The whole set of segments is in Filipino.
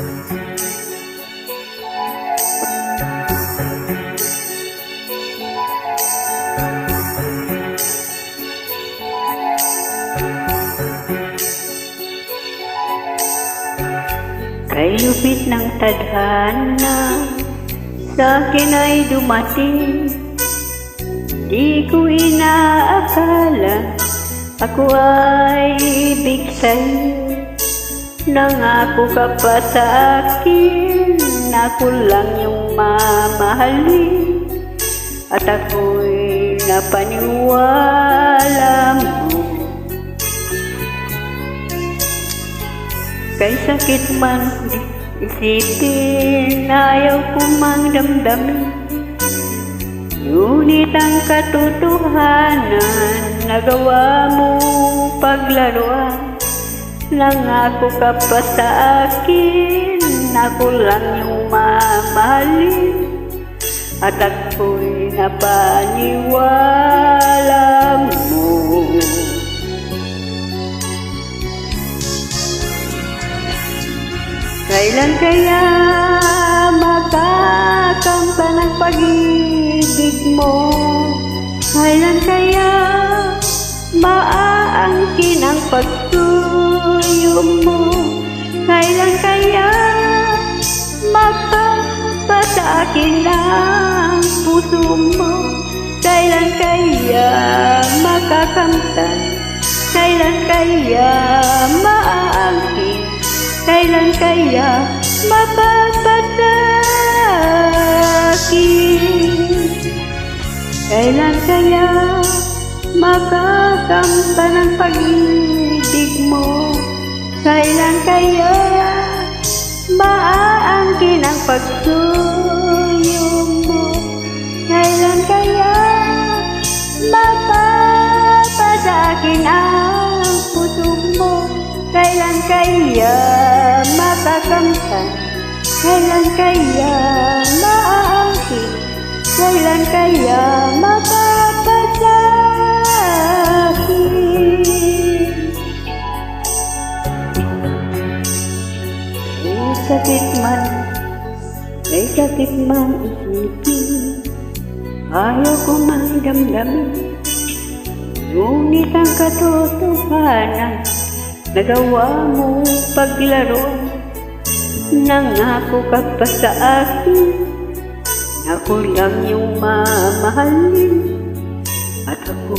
Kay lupit ng tadhana Sa akin ay dumating. Di ko inaakala Ako ay ibig sa'yo Nangako ka pa sa akin Na ako lang yung mamahalin. At ako'y napaniwala mo. Kay sakit man isipin Ayaw ko mang damdamin. Ngunit ang katotohanan Nagawa mo paglaruan Nangako ka pa sa akin Ako lang yung mamahalin At ako'y napaniwala mo Kailan kaya makakamta ng pag-ibig mo? Kailan kaya maaangkin ang pagsuyo mo? Kailan kaya mapapasaakin ang puso mo? Kailan kaya makakamtan? Kailan kaya maaangkin? Kailan kaya mapapatagin? Kailan kaya makakamta ng pag-ibig kaya maaangkin ang pagsuyo mo? Kailan kaya mapapasaakin ang puso mo? Kailan kaya makakamtan? Kailan kaya maaangkin? Kailan kaya mapapasakit? Sakit man isipin Ayaw ko man damdamin Ngunit ang katotohanan Nagawa mo paglaro. Nangako ka pa sa akin Ako lang yung mamahalin. At ako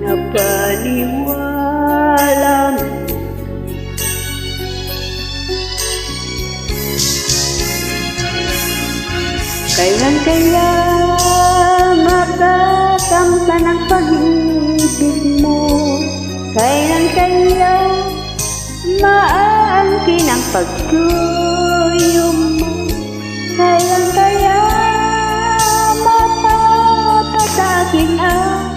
napaniwala Kailan kaya makakamta ng pag-ibig mo? Kailan kaya maaangkin ang pagtuyo mo? Kailan kaya mapapatakin ang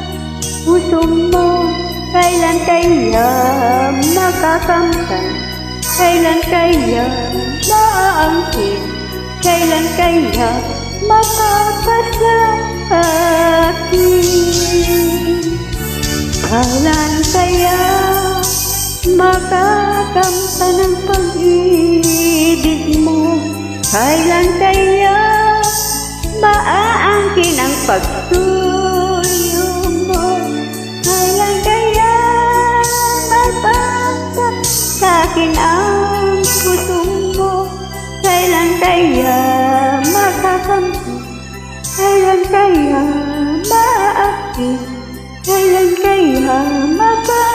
puso mo? Kailan kaya makakamtan? Kailan kaya maaangkin? Kailan kaya mapapasakit? Kailan kaya makakamta ng pag-ibig mo? Kailan kaya maaangkin ang pagsuyo Hey, hey, hey, ha, ma, ba.